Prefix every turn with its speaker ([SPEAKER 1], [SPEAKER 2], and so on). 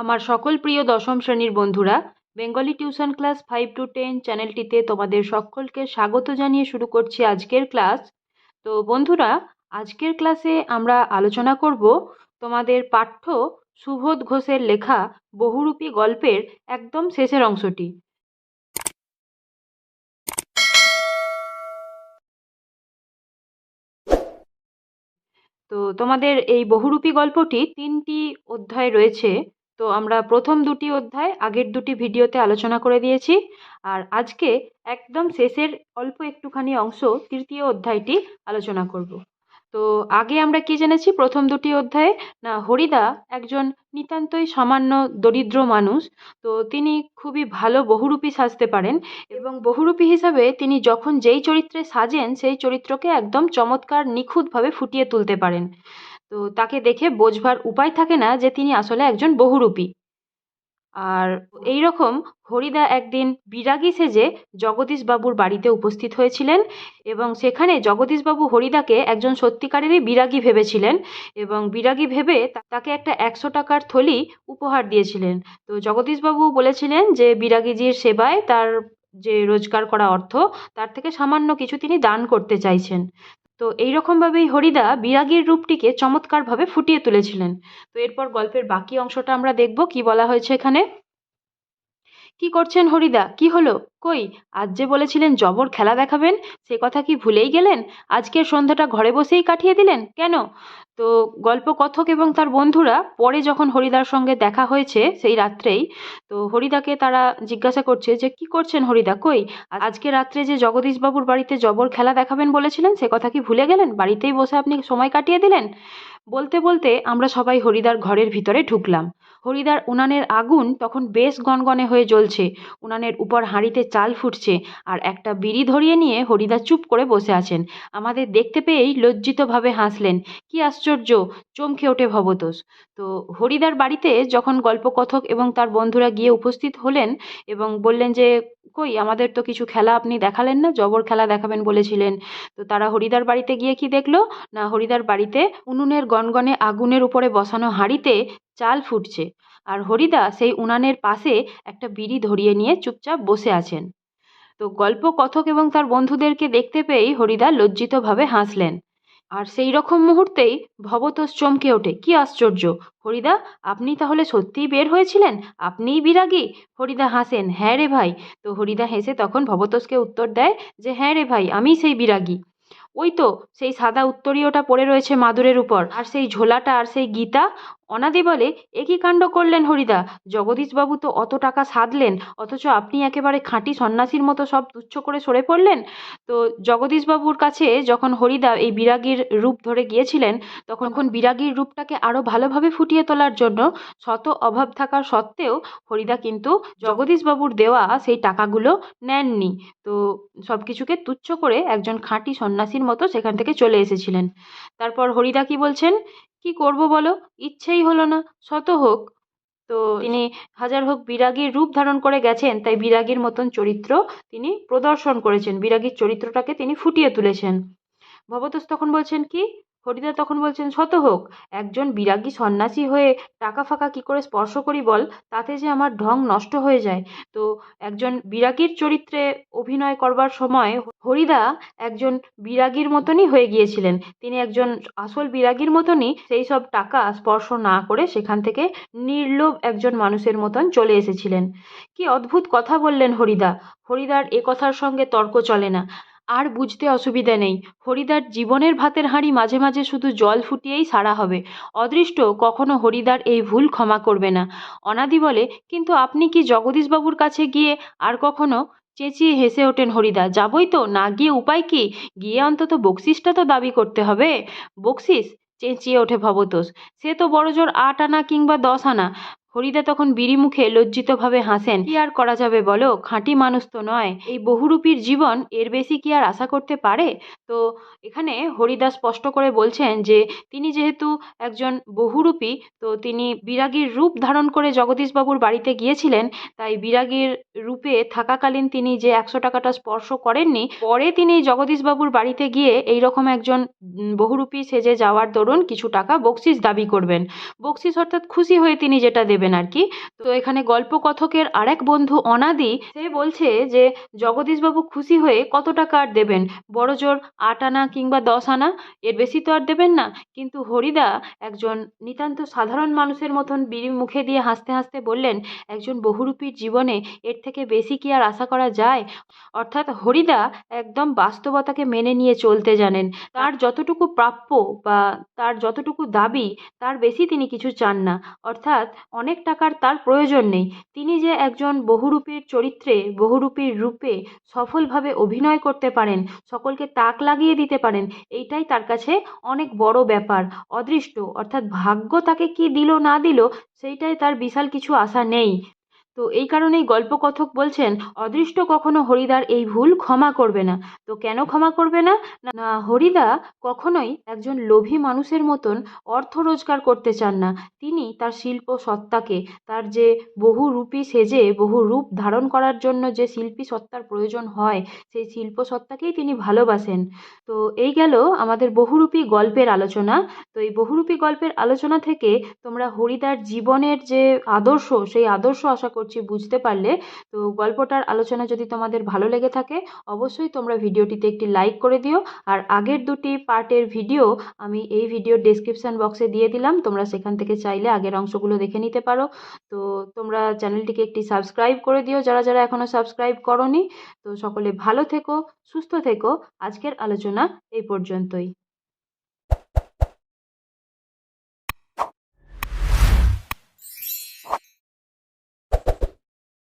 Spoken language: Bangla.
[SPEAKER 1] আমার সকল প্রিয় দশম শ্রেণির বন্ধুরা, Bengali tuition class five to ten চ্যানেলটিতে তোমাদের সকলকে স্বাগত জানিয়ে শুরু করছি আজকের ক্লাস। তো বন্ধুরা, আজকের ক্লাসে আমরা আলোচনা করব তোমাদের পাঠ্য সুবোধ ঘোষের লেখা বহুরূপী গল্পের একদম শেষের অংশটি। তো তোমাদের এই বহুরূপী গল্পটি তিনটি অধ্যায় রয়েছে। তো আমরা প্রথম দুটি অধ্যায় আগের দুটি ভিডিওতে আলোচনা করে দিয়েছি। আর আজকে একদম শেষের অল্প একটুখানি অংশ তৃতীয় অধ্যায়টি আলোচনা করব। তো আগে আমরা কি জেনেছি? প্রথম দুটি অধ্যায়ে, না, হরিদা একজন নিতান্তই সামান্য দরিদ্র মানুষ। তো তিনি খুবই ভালো বহুরূপী সাজতে পারেন এবং বহুরূপী হিসাবে তিনি যখন যেই চরিত্রে সাজেন, সেই চরিত্রকে একদম চমৎকার নিখুঁতভাবে ফুটিয়ে তুলতে পারেন। তো তাকে দেখে বোঝবার উপায় থাকে না যে তিনি আসলে একজন বহুরূপী। আর এই রকম হরিদা একদিন বিরাগী সেজে জগদীশবাবুর বাড়িতে উপস্থিত হয়েছিলেন এবং সেখানে জগদীশবাবু হরিদাকে একজন সত্যিকারেরই বিরাগী ভেবেছিলেন এবং বিরাগী ভেবে তাকে একটা একশো টাকার থলি উপহার দিয়েছিলেন। তো জগদীশবাবু বলেছিলেন যে বিরাগীজির সেবায় তার যে রোজগার করা অর্থ, তার থেকে সামান্য কিছু তিনি দান করতে চাইছেন। তো এইরকমভাবেই হরিদা বিরাগীর রূপটিকে চমৎকারভাবে ফুটিয়ে তুলেছিলেন। তো এরপর গল্পের বাকি অংশটা আমরা দেখব, কি বলা হয়েছে এখানে। কি করছেন হরিদা? কি হলো? কই? আজ যে বলেছিলেন জবর খেলা দেখাবেন, সে কথা কি ভুলেই গেলেন? আজকের সন্ধ্যাটা ঘরে বসেই কাটিয়ে দিলেন? কেন? তো গল্পকথক এবং তার বন্ধুরা পরে যখন হরিদার সঙ্গে দেখা হয়েছে সেই রাত্রেই, তো হরিদাকে তারা জিজ্ঞাসা করছে যে, কি করছেন হরিদা? কই? আজকে রাত্রে যে জগদীশবাবুর বাড়িতে জবর খেলা দেখাবেন বলেছিলেন, সে কথা কি ভুলে গেলেন? বাড়িতেই বসে আপনি সময় কাটিয়ে দিলেন? বলতে বলতে আমরা সবাই হরিদার ঘরের ভিতরে ঢুকলাম। হরিদার উনানের আগুন তখন বেশ গনগনে হয়ে জ্বলছে। উনানের উপর হাঁড়িতে চাল ফুটছে আর একটা বিড়ি ধরিয়ে নিয়ে হরিদা চুপ করে বসে আছেন। আমাদের দেখতে পেয়েই লজ্জিতভাবে হাসলেন। কি আশ্চর্য, চমকে ওঠে ভবতোষ। তো হরিদার বাড়িতে যখন গল্পকথক এবং তার বন্ধুরা গিয়ে উপস্থিত হলেন এবং বললেন যে, কই, আমাদের তো কিছু খেলা আপনি দেখালেন না, জবর খেলা দেখাবেন বলেছিলেন। তো তারা হরিদার বাড়িতে গিয়ে কি দেখল? না, হরিদার বাড়িতে উনুনের গনগনে আগুনের উপরে বসানো হাঁড়িতে চাল ফুটছে আর হরিদা সেই উনানের পাশে একটা বিড়ি ধরিয়ে নিয়ে চুপচাপ বসে আছেন। তো গল্প কথক এবং তার বন্ধুদেরকে দেখতে পেয়েই হরিদা লজ্জিতভাবে হাসলেন। আর সেই রকম মুহূর্তেই ভবতোষ চমকে ওঠে, কি আশ্চর্য! হরিদা, আপনি তাহলে সত্যিই বের হয়েছিলেন? আপনিই বিরাগী? হরিদা হাসেন হ্যাঁ রে ভাই। তো হরিদা হেসে তখন ভবতোষকে উত্তর দেয় যে হ্যাঁ রে ভাই, আমিই সেই বিরাগী। ওই তো, সেই সাদা উত্তরীয়টা পড়ে রয়েছে মাদুরের উপর। আর সেই ঝোলাটা আর সেই গীতা অনাদি বলে, এ কী কাণ্ড করলেন হরিদা? জগদীশবাবু তো অত টাকা সাধলেন, অথচ আপনি একেবারে খাঁটি সন্ন্যাসীর মতো সব তুচ্ছ করে সরে পড়লেন? তো জগদীশবাবুর কাছে যখন হরিদা এই বিরাগীর রূপ ধরে গিয়েছিলেন, তখন বিরাগীর রূপটাকে আরও ভালোভাবে ফুটিয়ে তোলার জন্য শত অভাব থাকার সত্ত্বেও হরিদা কিন্তু জগদীশবাবুর দেওয়া সেই টাকাগুলো নেননি। তো সব কিছুকে তুচ্ছ করে একজন খাঁটি সন্ন্যাসীর মতো সেখান থেকে চলে এসেছিলেন। তারপর হরিদা কি বলছেন? কি করব বলো? ইচ্ছেই হলো না শত হোক। তো তিনি হাজার হোক বিরাগীর রূপ ধারণ করে গেছেন তাই বিরাগীর মতন চরিত্র তিনি প্রদর্শন করেছেন। বিরাগীর চরিত্রটাকে তিনি ফুটিয়ে তুলেছেন। ভবতোষ তখন বলছেন কি? হরিদা তখন বলছেন, শত হোক, একজন বিরাগী সন্ন্যাসী হয়ে টাকা ফাঁকা কি করে স্পর্শ করি বল? তাতে যে আমার ঢং নষ্ট হয়ে যায়। তো একজন বিরাগীর চরিত্রে অভিনয় করবার সময় হরিদা একজন বিরাগীর মতনই হয়ে গিয়েছিলেন। তিনি একজন আসল বিরাগীর মতনই সেই সব টাকা স্পর্শ না করে সেখান থেকে নির্লোভ একজন মানুষের মতন চলে এসেছিলেন। কি অদ্ভুত কথা বললেন হরিদা হরিদার এ কথার সঙ্গে তর্ক চলে না। আর বুঝতে অসুবিধা নেই। হরিদার জীবনের ভাতের হাঁড়ি মাঝে মাঝে শুধু জল ফুটিয়েই সারা হবে। অদৃষ্ট, কখনো হরিদার এই ভুল ক্ষমা করবে না। অনাদি বলে, কিন্তু আপনি কি জগদীশবাবুর কাছে গিয়ে আর কখনো চেঁচিয়ে হেসে ওঠেন হরিদা? যাবই তো, না গিয়ে উপায় কি? গিয়ে অন্তত বকশিসটা তো দাবি করতে হবে। বকশিস? চেঁচিয়ে ওঠে ভবতোষ। সে তো বড়জোর আট আনা কিংবা দশ আনা। হরিদা তখন বিড়ি মুখে লজ্জিতভাবে হাসেন। কি আর করা যাবে বলো? খাঁটি মানুষ তো নয়। এই বহুরূপীর জীবন এর বেশি কি আর আশা করতে পারে? তো এখানে হরিদা স্পষ্ট করে বলছেন যে, তিনি যেহেতু একজন বহুরূপী, তো তিনি বিরাগীর রূপ ধারণ করে জগদীশবাবুর বাড়িতে গিয়েছিলেন, তাই বিরাগীর রূপে থাকাকালীন তিনি যে একশো টাকাটা স্পর্শ করেননি, পরে তিনি জগদীশবাবুর বাড়িতে গিয়ে এই রকম একজন বহুরূপী সেজে যাওয়ার দরুন কিছু টাকা বকশিস দাবি করবেন। বকশিস অর্থাৎ খুশি হয়ে তিনি যেটা দেবেন। পারবেন আর কি তো এখানে গল্পকথকের আরেক বন্ধু অনাদি, সে বলছে যে, জগদীশবাবু খুশি হয়ে কত টাকা আর দেবেন? বড় জোর আট আনা কিংবা দশ আনা? এর বেশি তো আর দেবেন না। কিন্তু হরিদা একজন নিতান্ত সাধারণ মানুষের মতন বিড়ি মুখে দিয়ে হাসতে হাসতে বললেন, একজন বহুরূপীর জীবনে এর থেকে বেশি কি আর আশা করা যায়? অর্থাৎ হরিদা একদম বাস্তবতাকে মেনে নিয়ে চলতে জানেন। তার যতটুকু প্রাপ্য বা তার যতটুকু দাবি, তার বেশি তিনি কিছু চান না। অর্থাৎ অনেক টাকার তার প্রয়োজন নেই। তিনি যে একজন বহুরূপীর চরিত্রে, বহুরূপীর রূপে সফলভাবে অভিনয় করতে পারেন, সকলকে তাক লাগিয়ে দিতে পারেন, এইটাই তার কাছে অনেক বড় ব্যাপার, অদৃষ্ট। অর্থাৎ ভাগ্য তাকে কি দিল না দিল, সেইটাই তার বিশাল কিছু আশা নেই। তো এই কারণেই গল্পকথক বলছেন, অদৃষ্ট কখনো হরিদার এই ভুল ক্ষমা করবে না। তো কেন ক্ষমা করবে না? না হরিদা কখনোই একজন লোভী মানুষের মতন অর্থ রোজগার করতে চান না। তিনি তার শিল্প সত্তাকে, তার যে বহু রূপী সেজে, বহু রূপ ধারণ করার জন্য যে শিল্পী সত্তার প্রয়োজন হয়, সেই শিল্প সত্তাকেই তিনি ভালোবাসেন। তো এই গেল আমাদের বহুরূপী গল্পের আলোচনা। তো এই বহুরূপী গল্পের আলোচনা থেকে তোমরা হরিদার জীবনের যে আদর্শ, সেই আদর্শ আশা করছি বুঝতে পারলে। তো গল্পটার আলোচনা যদি তোমাদের ভালো লেগে থাকে, অবশ্যই তোমরা ভিডিওটিতে একটি লাইক করে দিও। আর আগের দুটি পার্টের ভিডিও আমি এই ভিডিওর ডেসক্রিপশান বক্সে দিয়ে দিলাম। তোমরা সেখান থেকে চাইলে আগের অংশগুলো দেখে নিতে পারো। তো তোমরা চ্যানেলটিকে একটি সাবস্ক্রাইব করে দিও, যারা যারা এখনও সাবস্ক্রাইব করনি। তো সকলে ভালো থেকো, সুস্থ থেকো। আজকের আলোচনা এই পর্যন্তই।